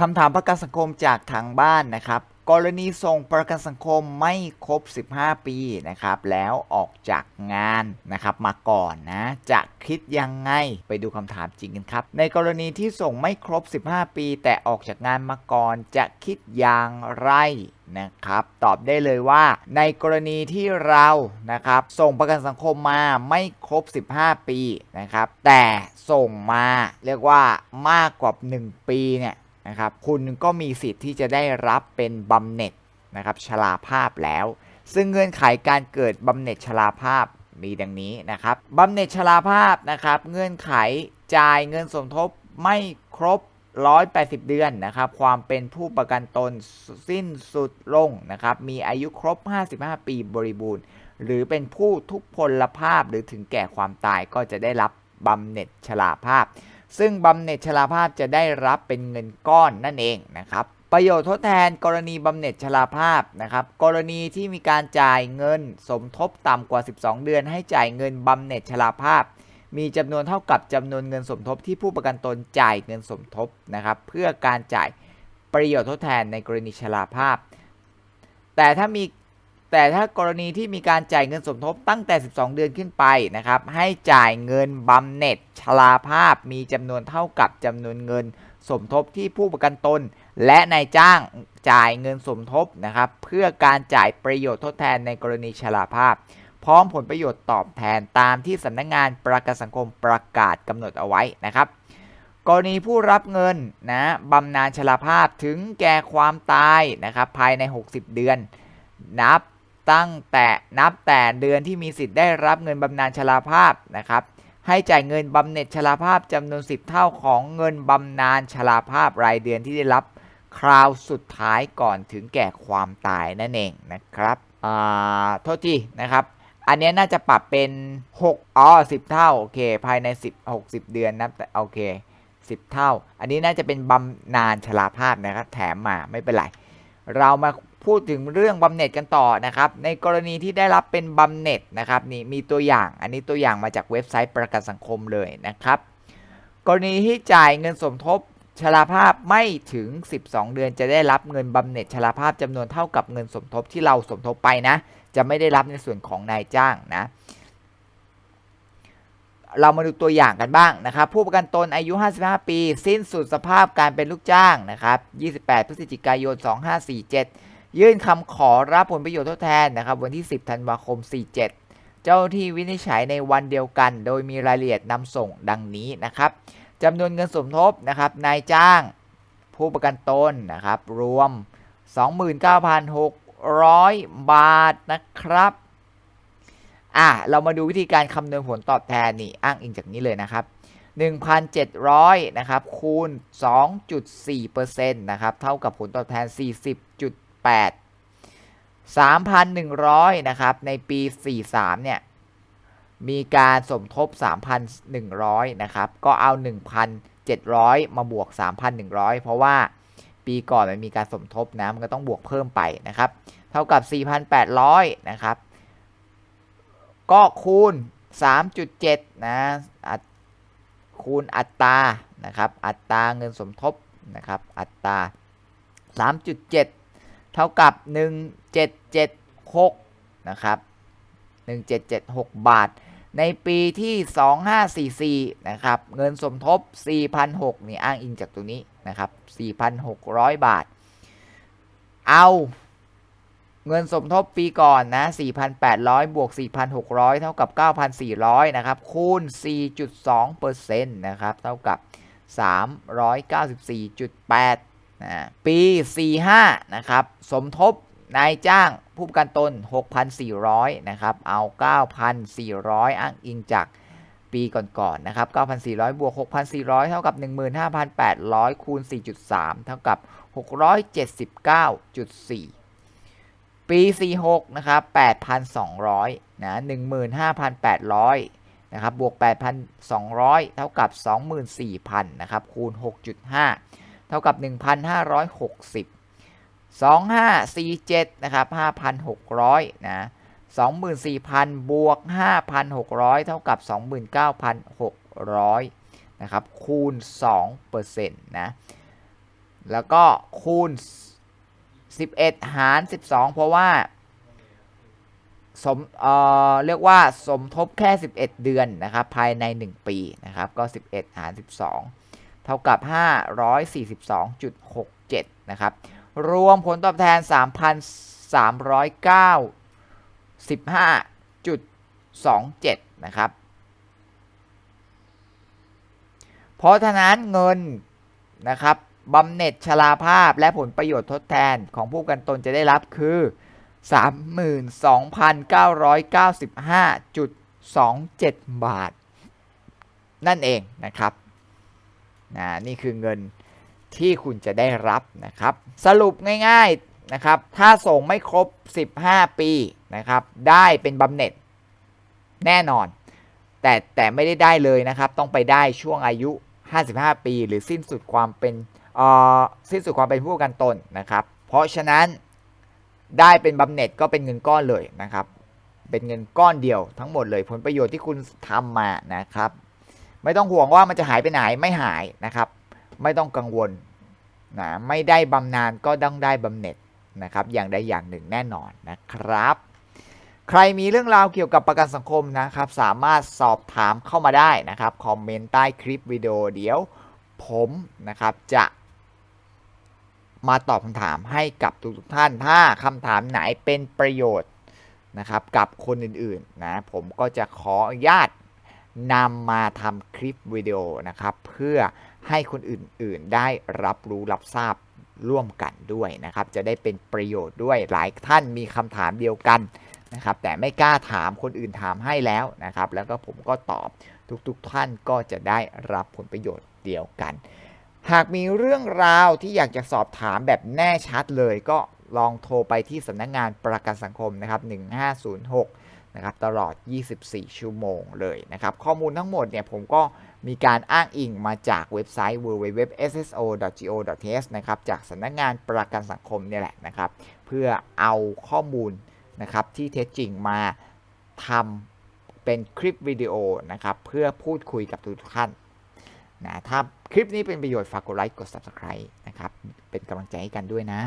คำถามประกันสังคมจากทางบ้านนะครับ กรณีส่งประกันสังคมไม่ครบ 15 ปีนะครับ แล้วออกจากงานนะครับมาก่อนนะ จะคิดยังไงไปดูคำถามจริงกันครับ ในกรณีที่ส่งไม่ครบ 15 ปี แต่ออกจากงานมาก่อนจะคิดอย่างไรนะครับ ตอบได้เลยว่าในกรณีที่เรานะครับ ส่งประกันสังคมมาไม่ครบ 15 ปีนะครับ แต่ส่งมาเรียกว่ามากกว่า 1 ปีเนี่ย นะครับคุณก็มีสิทธิ์ที่จะได้รับเป็นบำเหน็จนะครับชราภาพแล้ว ซึ่งเงื่อนไขการเกิดบำเหน็จชราภาพมีดังนี้นะครับบำเหน็จชราภาพนะครับ เงื่อนไขจ่ายเงินสมทบไม่ครบ 180 เดือนนะครับ ความเป็นผู้ประกันตนสิ้นสุดลงนะครับ มีอายุครบ 55 ปีบริบูรณ์ หรือเป็นผู้ทุกพลภาพหรือถึงแก่ความตายก็จะได้รับบำเหน็จชราภาพ ซึ่งบำเหน็จชราภาพจะได้รับเป็นเงินก้อนนั่นเองนะครับประโยชน์ทดแทนกรณีบำเหน็จชราภาพนะครับกรณีที่มีการจ่ายเงินสมทบต่ำกว่า 12 เดือน ให้จ่ายเงินบำเหน็จชราภาพ มีจำนวนเท่ากับจำนวนเงินสมทบที่ผู้ประกันตนจ่ายเงินสมทบนะครับเพื่อการจ่ายประโยชน์ทดแทนในกรณีชราภาพ แต่ถ้ามี แต่ถ้ากรณีที่มีการจ่ายเงินสมทบตั้งแต่ 12 เดือนขึ้นไปนะครับ ให้จ่ายเงินบำเหน็จชราภาพมีจำนวนเท่ากับจำนวนเงินสมทบที่ผู้ประกันตน และนายจ้างจ่ายเงินสมทบนะครับ เพื่อการจ่ายประโยชน์ทดแทนในกรณีชราภาพ พร้อมผลประโยชน์ตอบแทนตามที่สำนักงงานประกันสังคมประกาศกำหนดเอาไว้นะครับกรณีผู้รับเงินนะบำนาญชราภาพถึงแก่ความตายนะครับภายใน 60 เดือน นับ ตั้งแต่นับแต่เดือนที่มีสิทธิ์ได้รับเงินบำนาญชราภาพนะครับ ให้จ่ายเงินบำเหน็จชราภาพจำนวน 10 เท่าของเงินบำนาญชราภาพรายเดือนที่ได้รับคราวสุดท้ายก่อนถึงแก่ความตายนั่นเองนะครับอ่าโทษทีนะครับ อันนี้น่าจะปรับเป็น 6อ๋อ10 เท่าโอเค ภายใน 10 60 เดือนนะแต่โอเค 10 เท่า อันนี้น่าจะเป็นบำนาญชราภาพนะครับ แถมมาไม่เป็นไร เรามา พูดถึงเรื่องบำเหน็จกันต่อนะครับ ในกรณีที่ได้รับเป็นบำเหน็จนะครับนี่มีตัวอย่าง อันนี้ตัวอย่างมาจากเว็บไซต์ประกันสังคมเลยนะครับ กรณีที่จ่ายเงินสมทบชราภาพไม่ถึง 12 เดือน จะได้รับเงินบำเหน็จชราภาพจำนวนเท่ากับเงินสมทบที่เราสมทบไปนะ จะไม่ได้รับในส่วนของนายจ้างนะเรามาดูตัวอย่างกันบ้างนะครับ ผู้ประกันตนอายุ 55 ปี สิ้นสุดสภาพการเป็นลูกจ้างนะครับ 28 พฤศจิกายน 2547 ยื่นคำขอรับผลประโยชน์ทดแทนนะครับ วันที่ 10 ธันวาคม 47 เจ้าหน้าที่วินิจฉัยในวันเดียวกัน โดยมีรายละเอียดนำส่งดังนี้นะครับจำนวนเงินสมทบนะครับนายจ้างผู้ประกันตนนะครับ รวม 29,600 บาทนะครับอะเรามาดูวิธีการคำนวณผลตอบแทนนี่อ้างอิงจากนี้เลยนะครับ 1,700 นะครับ คูณ 2.4%นะครับ เท่ากับผลตอบแทน 40.8 3,100 นะครับ ในปี 43 เนี่ย มีการสมทบ 3,100 นะครับ ก็เอา 1,700 มาบวก 3,100 เพราะว่าปีก่อนมันมีการสมทบนะมันก็ต้องบวกเพิ่มไปนะครับ เท่ากับ 4,800 นะครับ ก็คูณ 3.7 นะคูณอัตรานะครับ อัตราเงินสมทบนะครับ อัตรา 3.7 เท่ากับ 1776 นะครับ 1776 บาท ในปีที่ 2544 นะครับ เงินสมทบ 4,600นี่อ้างอิงจากตรงนี้นะครับ 4,600 บาท เอาเงินสมทบปีก่อนนะ 4,800 บวก 4,600 เท่ากับ 9,400 นะครับ คูณ 4.2%นะครับ เท่ากับ 394.8 นะปี 45 นะครับ สมทบนายจ้างผู้ประกันตน 6,400 นะครับ เอา 9,400 อ้างอิงจากปีก่อนๆนนะครับ 9,400 บวก 6,400 เท่ากับ 15,800 คูณ 4.3 เท่ากับ 679.4 ปี 46 นะครับ 8,200 นะ 15,800 นะครับ บวก 8,200 เท่ากับ 24,000 นะครับ คูณ 6.5 ท่ากับ 1,560 2547 นะครับ 5,600 นะ 24,000 บวก 5,600 เท่ากับ 29,600 นะครับ คูณ2%นะ แล้วก็คูณ 11 หาร 12 เพราะว่าสมเอ่อเรียกว่าสมทบแค่ 11 เดือนนะครับ ภายใน 1 ปีนะครับ ก็ 11 หาร 12 เท่ากับ 542.67 นะครับ รวมผลตอบแทน 3,395.27 นะครับ เพราะฉะนั้นเงินนะครับบำเหน็จชราภาพและผลประโยชน์ทดแทนของผู้กันตนจะได้รับคือ 32,995.27 บาท นั่นเองนะครับ นะนี่คือเงินที่คุณจะได้รับนะครับ สรุปง่ายๆนะครับ ถ้าส่งไม่ครบ 15 ปีนะครับ ได้เป็นบำเหน็จแน่นอน แต่แต่ไม่ได้ได้เลยนะครับ ต้องไปได้ช่วงอายุ 55 ปี หรือสิ้นสุดความเป็นเอ่อสิ้นสุดความเป็นผู้กันตนนะครับ เพราะฉะนั้นได้เป็นบำเหน็จก็เป็นเงินก้อนเลยนะครับ เป็นเงินก้อนเดียวทั้งหมดเลยผลประโยชน์ที่คุณทำมานะครับ ไม่ต้องห่วงว่ามันจะหายไปไหนไม่หายนะครับ ไม่ต้องกังวลนะไม่ได้บำนาญก็ต้องได้บำเหน็จนะครับ อย่างใดอย่างหนึ่งแน่นอนนะครับ ใครมีเรื่องราวเกี่ยวกับประกันสังคมนะครับ สามารถสอบถามเข้ามาได้นะครับคอมเมนต์ใต้คลิปวิดีโอเดี๋ยวผมนะครับจะมาตอบคำถามให้กับทุกๆท่าน ถ้าคำถามไหนเป็นประโยชน์นะครับกับคนอื่นๆนะผมก็จะขออนุญาต นำมาทำคลิปวิดีโอนะครับ เพื่อให้คนอื่นๆได้รับรู้รับทราบร่วมกันด้วยนะครับ จะได้เป็นประโยชน์ด้วยหลายท่านมีคำถามเดียวกันนะครับ แต่ไม่กล้าถามคนอื่นถามให้แล้วนะครับ แล้วก็ผมก็ตอบทุกๆท่านก็จะได้รับผลประโยชน์เดียวกัน หากมีเรื่องราวที่อยากจะสอบถามแบบแน่ชัดเลยก็ลองโทรไปที่สำนักงานประกันสังคมนะครับ 1506 นะครับตลอด 24 ชั่วโมงเลยนะครับ ข้อมูลทั้งหมดเนี่ยผมก็มีการอ้างอิงมาจากเว็บไซต์ www.sso.go.th นะครับจากสำนักงานประกันสังคมเนี่ยแหละนะครับ เพื่อเอาข้อมูลนะครับที่เท็จจริงมาทำเป็นคลิปวิดีโอนะครับเพื่อพูดคุยกับทุกท่านนะถ้าคลิปนี้เป็นประโยชน์ฝากกดไลค์กด Subscribe นะครับเป็นกำลังใจให้กันด้วยนะ